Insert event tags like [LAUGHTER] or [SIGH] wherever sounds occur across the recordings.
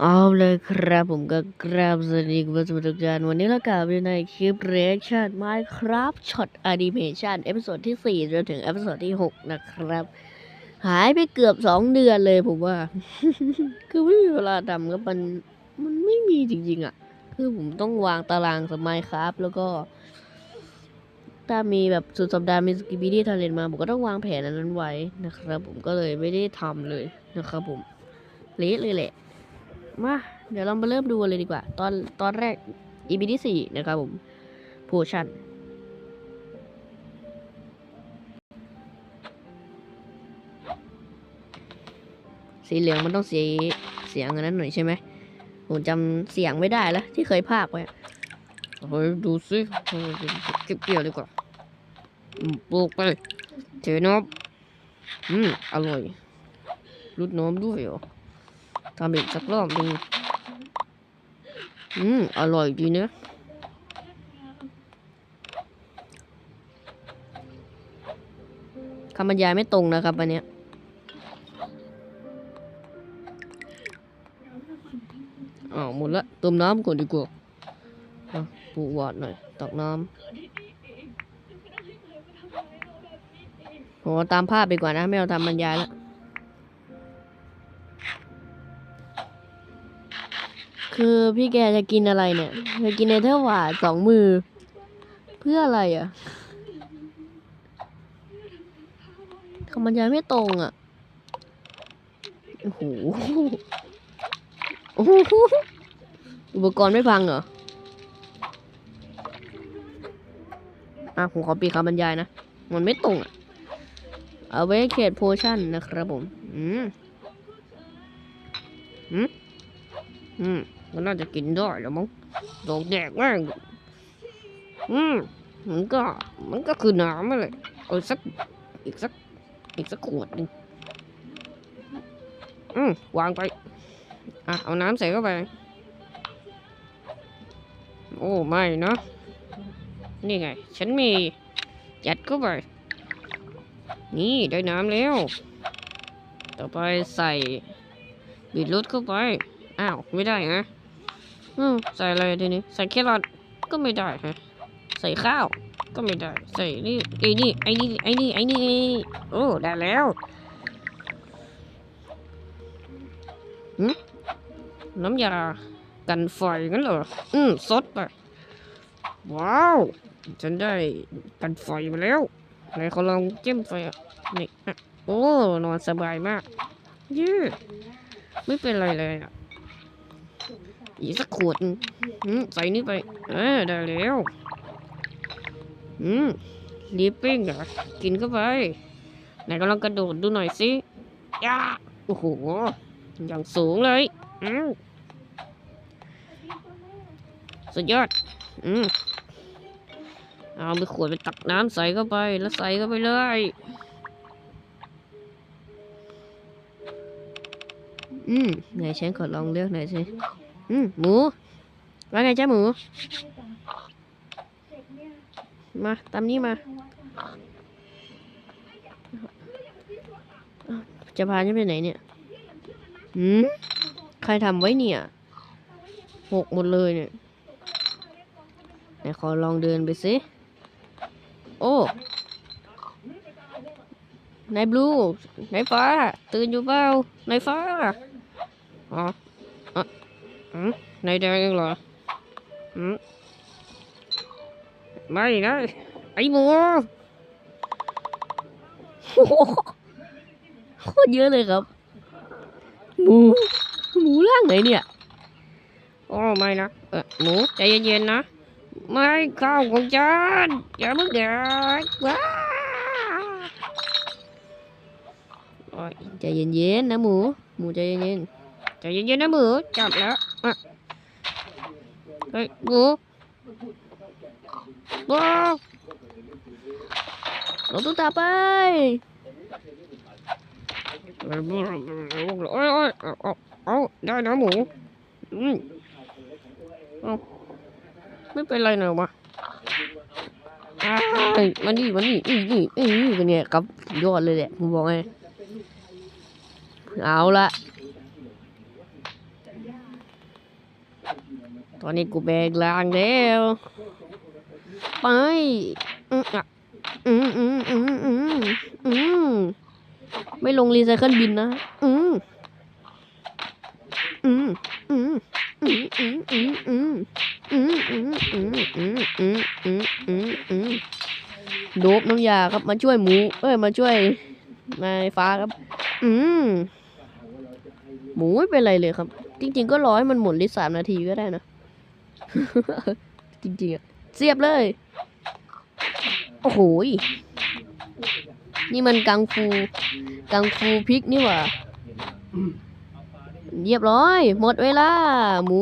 เอาเลยครับผมก็กราบสวัสดีคุณผู้ชมทุกท่านวันนี้เรากลับอยู่ในคลิปเรียกชั่น Minecraft Shot Animation เอพิโซดที่ 4 จนถึงเอพิโซดที่ 6 นะครับ หายไปเกือบ 2 เดือนเลยผมว่า คือไม่มีเวลาทำก็มัน มันไม่มีจริงๆอะ คือผมต้องวางตารางสมัยครับ แล้วก็ ถ้ามีแบบสุดสัปดาห์มีสกิบิดี้ทาเลนมา ผมก็ต้องวางแผนอันนั้นไว้นะครับ ผมก็เลยไม่ได้ทำเลยนะครับผมเละเลยแหละ มาเดี๋ยวเรามาเริ่มดูเลยดีกว่า ตอนตอนแรก EP ที่สี่นะครับผมโพชั่นสีเหลืองมันต้องเสียเสียงอันนั้นหน่อยใช่ไหมผมจำเสียงไม่ได้แล้ว ที่เคยพากไว้เฮ้ยดูสิเก็บเกี่ยวดีกว่าปลูกไปเทน้ำอืมอร่อยรุดน้ำด้วยเหรอ ทำอีกสักรอบหนึ่งอืม อร่อยดีนะคำบรรยายไม่ตรงนะครับอันเนี้ยอ้าวหมดละเติมน้ำก่อนดีกว่าอะปลูกหวาดหน่อยตักน้ำโหตามภาพไปก่อนนะ ไม่เอาทำบรรยายละ คือพี่แกจะกินอะไรเนี่ย จะกินในเทอร์หวาดสองมือ เพื่ออะไรอะคำบรรยายไม่ตรงอะ โอ้โห โอ้โห อุปกรณ์ไม่พังเหรอ อะ ผมขอปีคำบรรยายนะ มันไม่ตรงอะ เอาไว้เขตโพชั่นนะครับผม อืม อืมอืม มันน่าจะกินได้แล้วมั้งดอกแดกม่งอืมมันก็มันก็คือน้ำอะไรเอาสักอีกสักอีกสักขวดหนึ่งอืมวางไปอะเอาน้ำใส่เข้าไป โอ้ไม่นะนี่ไง ฉันมียัดเข้าไป นี่ได้น้ำแล้ว ต่อไปใส่บีทรูทเข้าไป อ้าว ไม่ได้ฮะ อืมใส่อะไรทีนี้ ใส่แครอทก็ไม่ได้ฮะใส่ข้าว ก็ไม่ได้ ใส่นี่ไอ้นี่ไอ้นี่ไอ้นี่ไอ้นี่โอ้ได้แล้วหืมน้ำยากันไฟงั้นเหรอ อืมซดไป ว้าว ฉันได้กันไฟมาแล้วไหนขอลองเจิ้มไฟอะนี่โอ้ นอนสบายมากเย้ไม่เป็นไรเลยอะ อีกสักขวดอืมใส่นี่ไป เออได้แล้ว อืมลิปปิ้งเหรอกินเข้าไป ไหนก็ลองกระโดดดูหน่อยสิยาโอ้โห อย่างสูงเลย อืมสุดยอด อืมเอาไปขวดไปตักน้ำใส่เข้าไป แล้วใส่เข้าไปเลยอืมไหนฉันขอลองเลือกหน่อยสิ อืมหมู ว่าไงจ้าหมู มาตามนี้มา จะพาฉันไปไหนเนี่ยหืมใครทำไว้เนี่ย หกหมดเลยเนี่ยไหนขอลองเดินไปสิ โอ้ นายบลู นายฟ้า ตื่นอยู่เปล่า นายฟ้า อ๋อ อืมนายแดงเหรออืมไม่นะไอหมูโอ้โหโคตรเยอะเลยครับ หมู หมูร่างไหนเนี่ยโอ้ไม่นะเออหมูใจเย็นๆนะ ไม่ข้าวของฉันอย่าเพิ่งเด็กว้าโอ้ยใจเย็นๆนะหมู หมูใจเย็นๆใจเย็นๆนะหมูจับแล้ว อะเฮ้ยหมูว้าวเราต้องตามไปโอ้ยโอ้ยเอาเอาเอาได้นะหมูอืมเอาไม่เป็นไรหน่อยวะมานี่มานี่นี่นี่นี่เป็นไงครับยอดเลยแหละผมบอกไงเอาละ ตอนนี้กูแบกลางแล้ว ไป อืมอะอืมอืมอืมอืมอืมไม่ลงรีไซเคิลบินนะ อืมอืมอืมอืมอืมอืมอืมอืมอืมอืมอืมอืมอืมอืมอืมโดบน้ำยาครับมาช่วยหมู เอ้ยมาช่วยนายฟ้าครับ อืมหมูไม่เป็นไรเลยครับ จริง ๆ ก็รอให้มันหมดลิสามนาทีก็ได้นะ จริงๆอะเสียบเลย โอ้โหยนี่มันกังฟู กังฟูพริกนี่หว่าเรียบร้อย หมดเวลา หมู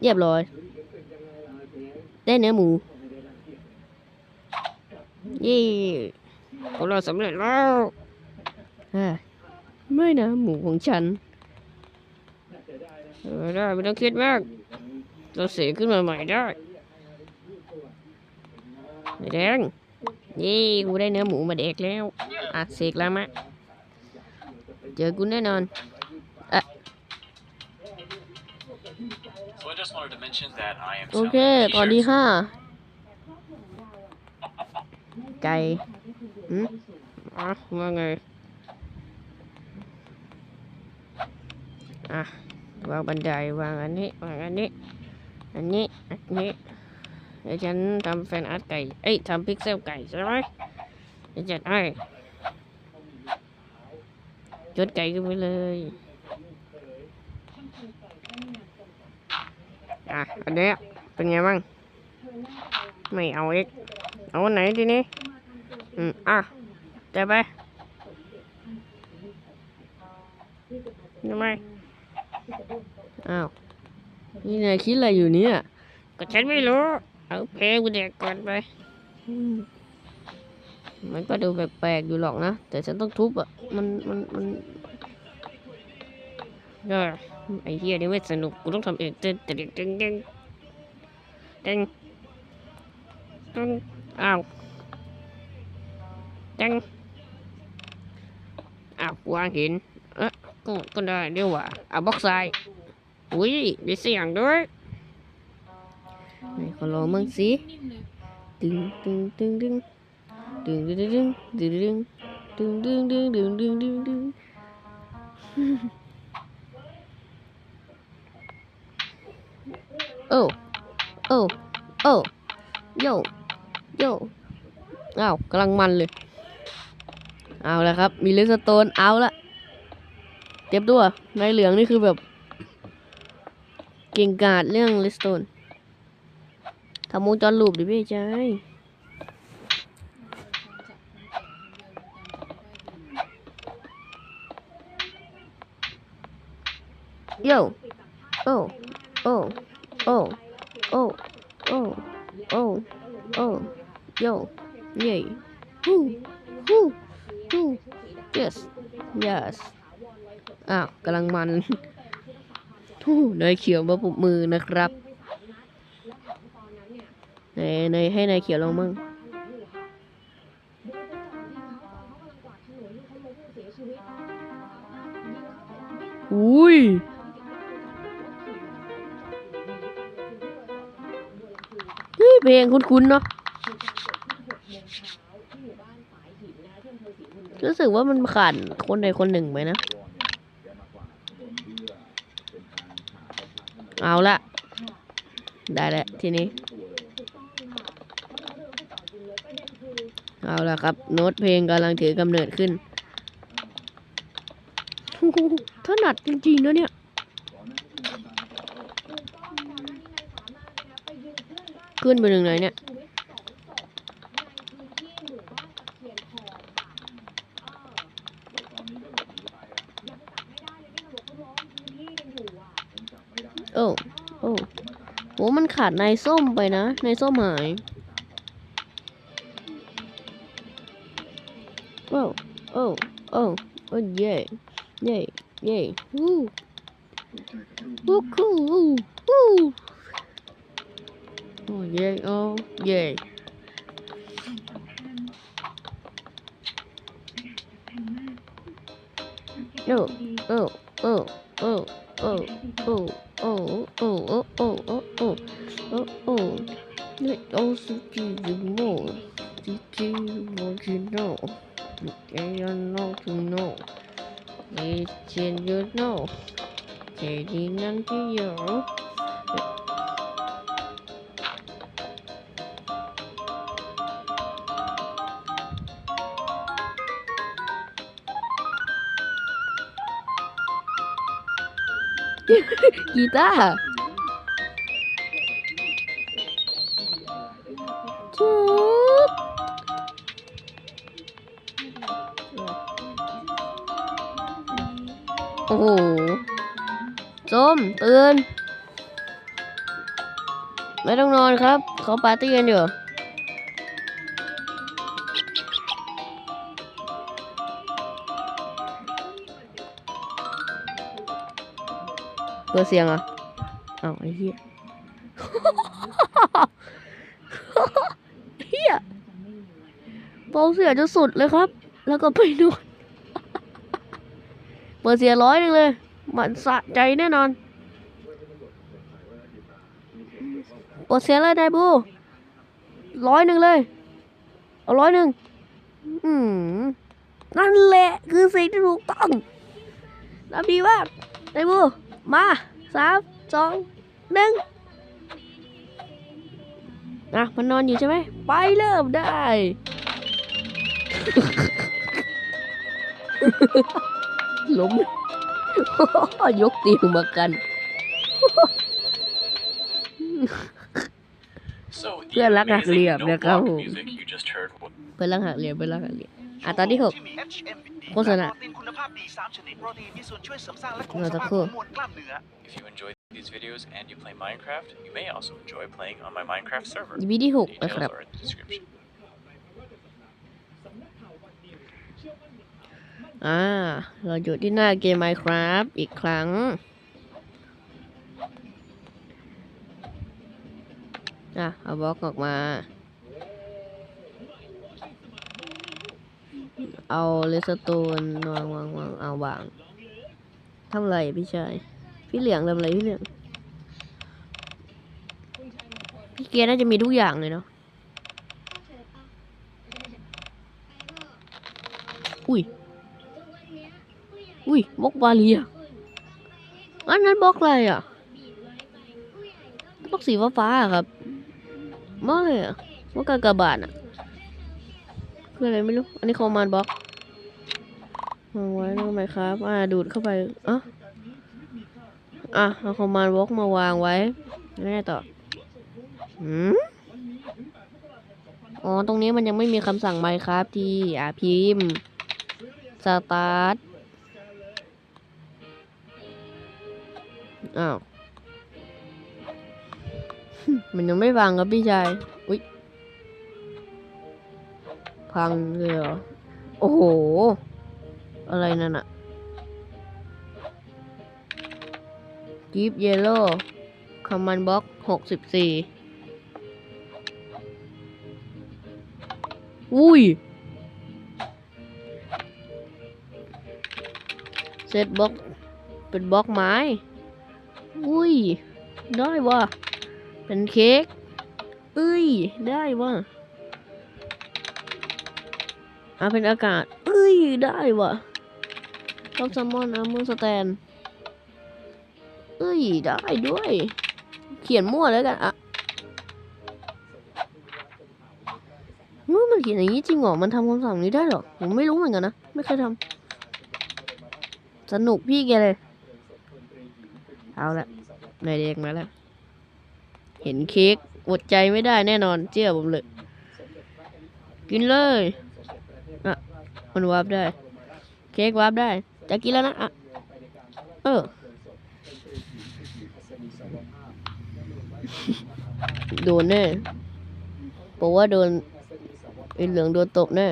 เรียบร้อย ได้เนื้อหมูเย่พวกเราสำเร็จแล้วอ่าไม่นะ หมูของฉัน เออได้ไม่ต้องคิดมาก เราเสียขึ้นมาใหม่ได้ไอ้แดงนี่กูได้เนื้อหมูมาเด็กแล้ว อะเสกแล้วมะเจอกูแน่นอน So I just wanted to mention that I am โอ selling เคก่อนดี t-shirts. ห้าไก่หืมอะว่าไง อะ วางบันไดวางอันนี้วางอันนี้ อันนี้อันนี้เดี๋ยวฉันทำแฟนอาร์ตไก่เอ้ยทำพิกเซลไก่ใช่ไหมเดี๋ยวจัดให้จดไก่ขึ้นไปเลยอะอันนี้เป็นไงบ้างไม่เอาอีกเอาไหนทีนี้อืมอะได้ไปทำไม อ้าว นี่นายคิดอะไรอยู่เนี่ย ก็ฉันไม่รู้ เอาเพลงกูเด็กก่อนไป มันก็ดูแปลกๆอยู่หรอกนะ แต่ฉันต้องทุบอะ มันมันมันเออไอ้เฮียนี่ไม่สนุก กูต้องทำเองเต้นเต้นเต้นเต้นเต้นเต้นอ้าวเต้นอ้าววางหิน ก็ก็ได้เดี๋ยวว่ะเอาบล็อกทรายอุ้ยมีเสียงด้วยไหนขอลองมั่งสิตึงตึงตึงตึงตึงตึงตึงตึงตึงตึงตึงตึงตึงตึงตึงตึงโอ้โอ้โอ้โยโยอ้าวกำลังมันเลย เอาละครับ มีเลสโตนเอาละ เจ็บตัวในเหลืองนี่คือแบบ เก่งกาจเรื่องลิสโตนทำวงจรลูปดิพี่ชายโยโอ้โอ้โอ้โอ้โอ้โอ้โอ้โยเย่ฮู้ฮู้ฮู้ yes yes อ้าวกำลังมันทู่นายเขียวมาปุบมือนะครับนายนายให้นายเขียวลองมั่งอุ้ยนี่เพลงคุ้นๆเนาะรู้สึกว่ามันขาดคนใดคนหนึ่งไหมนะ เอาละได้แล้วทีนี้ เอาละครับ โน้ตเพลงกำลังถือกำเนิดขึ้นโอ้โหถนัดจริงๆนะเนี่ยขึ้นไปถึงไหนเนี่ย โอ้ โอ้ โหมันขาดในส้มไปนะในส้มหายโอ้โอ้โอ้โอ้เย่เย่เย่วู้วู้คูวู้วู้โอ้เย่โอ้เย่โอ้โอ้โอ้โอ้โอ้โอ้โอ้โอ้โอ้โอ้ [LAUGHS] Oh oh, let also give you more. Did you want you know? Did they know to know? Did you know? They didn't know. guitarra. มตื่น ไม่ต้องนอนครับ เขาปาร์ตี้กันอยู่เปิดเสียงอะอ้าไอ้เหี้ยเหี้ยเบาเสียงจนสุดเลยครับ แล้วก็ไปนอนเปิดเสียงร้อยหนึ่งเลย มันสะใจแน่นอน เปิดเสียงเลยนายบูร้อยหนึ่งเลย เอาร้อยหนึ่งอืมนั่นแหละคือสิ่งที่ถูกต้องทำดีมากนายบูมาสามสองหนึ่งอะมันนอนอยู่ใช่ไหม ไปเริ่มได้ ล้มยกตียงมากัน พื่อนรักหักเหลี่ยมนะครับผมเพื่อนรักหักเหลี่ยมเพื่อนรักหักเหลี่ยมอะตอนที่หกโฆษณาเราจะคู่ If you enjoy these videos and you play Minecraft, you may also enjoy playing on my Minecraft server. วิดีโอนะครับอ่า เราอยู่ที่หน้าเกม Minecraft อีกครั้ง อะ เอาบล็อกออกมา เอาเลสโตนวางวางวางเอาวางทำไรพี่ชาย พี่เหลืองทำไรพี่เหลือง พี่เกียร์น่าจะมีทุกอย่างเลยเนาะ อุ้ย อุ้ยบล็อกบาลียอันนั้นบล็อกอะไรอะบล็อกสีฟ้าๆครับ บล็อกอะไรอะบล็อกกากบาทอะคืออะไรไม่รู้ อันนี้คอมมานด์บล็อกวางไว้ทำไมครับ อ่าดูดเข้าไปอะอะเอาคอมมานด์บล็อกมาวางไว้แล้วไงต่อหืมอ๋อ ตรงนี้มันยังไม่มีคำสั่งไมครับที่อ่าพิมพ์สตาร์ทอ้าว มันยังไม่ฟังครับพี่ชาย อุ๊ยพังเลยเหรอ โอ้โห อะไรนั่นอะกิฟเยลโล่คอมมานบล็อกหกสิบสี่อุ้ยเซตบล็อกเป็นบล็อกไม้ อุ้ย ได้ว่ะ เป็นเค้กเอ้ย ได้ว่ะอะเป็นอากาศ เอ้ย ได้ว่ะท็อปซัมมอนอาร์มูสแตน เอ้ย ได้ด้วย เขียนมั่วแล้วกันอะเฮ้ยมันเขียนอย่างนี้จริงเหรอ มันทำคำสั่งนี้ได้เหรอ ผมไม่รู้เหมือนกันนะ ไม่เคยทำสนุกพี่แกเลย เอาละนายเด็กมาแล้ว เห็นเค้กอดใจไม่ได้แน่นอนเชื่อผมเลย กินเลยอะมันวาร์ปได้ เค้กวาร์ปได้ จะกินแล้วนะอะเออโดนแน่บอกว่าโดนไอ้เหลืองโดนตบแน่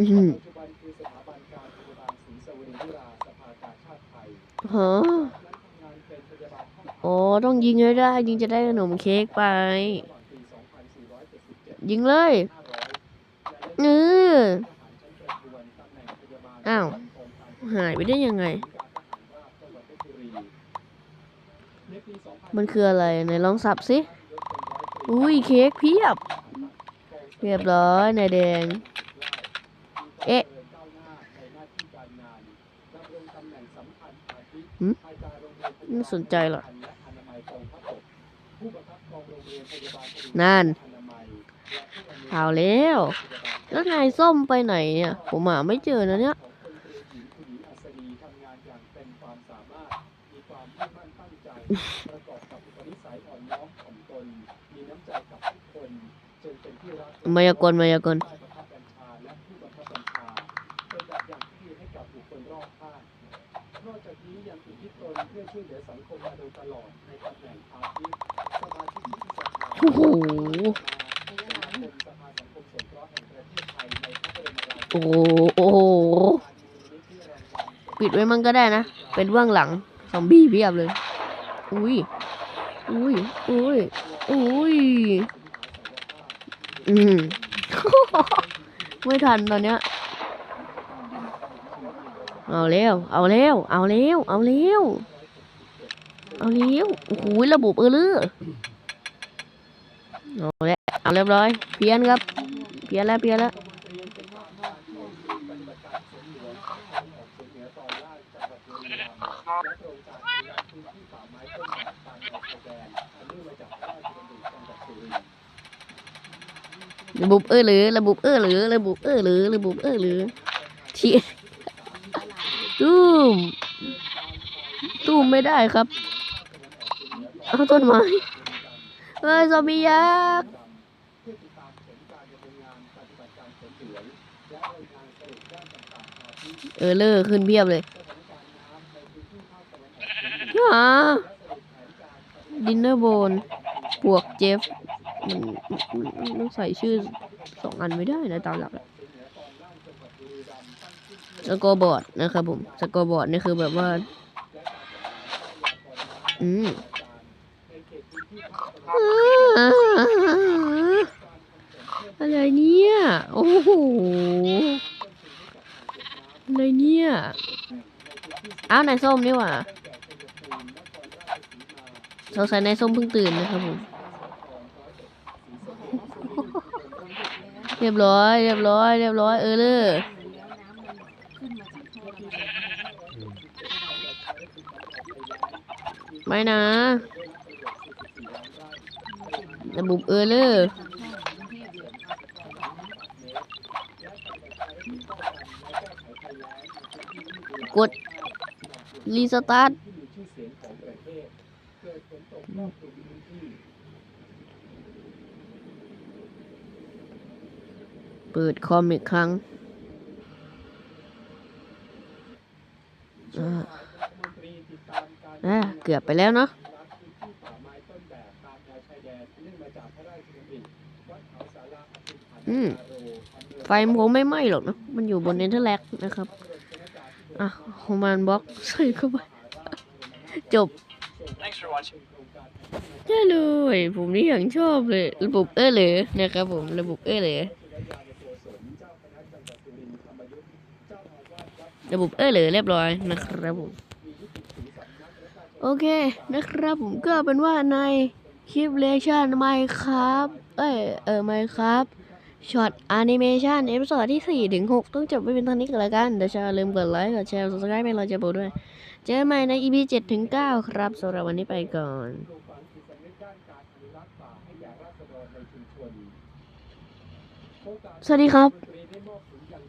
จุบันคือสถาบันการพยาบาลศรีสวรีวิราสภากาชาติไทยฮะงานเป็นพยาบาลห้องอ๋อต้องยิงให้ได้ ยิงจะได้ขนมเค้กไปยิงเลยเอออ้าว หายไปได้ยังไง มันคืออะไรไหนลองสับสิ อุ้ยเค้กเพียบ เรียบร้อยนายแดง เอ๊ะหืมไม่สนใจหรอกนั่นเอาแล้ว แล้วนายส้มไปไหนเนี่ย ผมหาไม่เจอนะเนี่ยมายากลมายากล โอ้โหโอ้โหปิดไว้มันก็ได้นะ เป็นเบื้องหลังซอมบี้เพียบเลย อุ้ย อุ้ย อุ้ย อุ้ย อืมไม่ทันตอนเนี้ย เอาเร็ว เอาเร็ว เอาเร็ว เอาเร็ว เอาเร็วโอ้โหระบบเออลือ เอาแล้วเอาเรียบร้อย เพี้ยนครับ เพี้ยนแล้วเพี้ยนแล้วระบบเออหรือระบบเออหรือระบบเออหรือระบบเออหรือที่ตู้มตู้มไม่ได้ครับ เอาต้นไม้ เฮ้ยซอมบี้ยักษ์เออเลอขึ้นเพียบเลยฮะดินเนอร์โบนบวกเจฟ มันมันมันต้องใส่ชื่อสองอันไม่ได้นะตามหลักสกอร์บอร์ดนะครับผม สกอร์บอร์ดนี่คือแบบว่า อืม อะไรเนี่ย โอ้โห อะไรเนี่ย อ้าวนายส้มนี่หว่าสงสัยนายส้มเพิ่งตื่นนะครับผม เรียบร้อย เรียบร้อย เรียบร้อย เออเลยไม่นะ ระบบเออเลอร์กด รีสตาร์ทเปิดคอมอีกครั้งอ่าเกือบไปแล้วเนาะ อืมไฟมันคงไม่ไหม้หรอกนะ มันอยู่บนเนเธอร์แลกนะครับ อะคอมานด์บ็อกใส่เข้าไป จบได้เลย ผมนี่อย่างชอบเลย ระบบเออเลยนะครับผม ระบบเออเลยระบบเออเลยเรียบร้อยนะครับผม โอเคนะครับผมก็เป็นว่าในคลิปเลชั่นไมครับ เอ้ยเออไมครับ ช็อตแอนิเมชันเอพิโซดที่4ถึง6ต้องจบไปเป็นตอนนี้กันแล้วกันเดี๋ยวชาลืมกดไลค์กดแชร์ subscribe ให้เราจะโบด้วย เจอกันใหม่ใน EP 7ถึง9ครับสำหรับวันนี้ไปก่อนสวัสดีครับ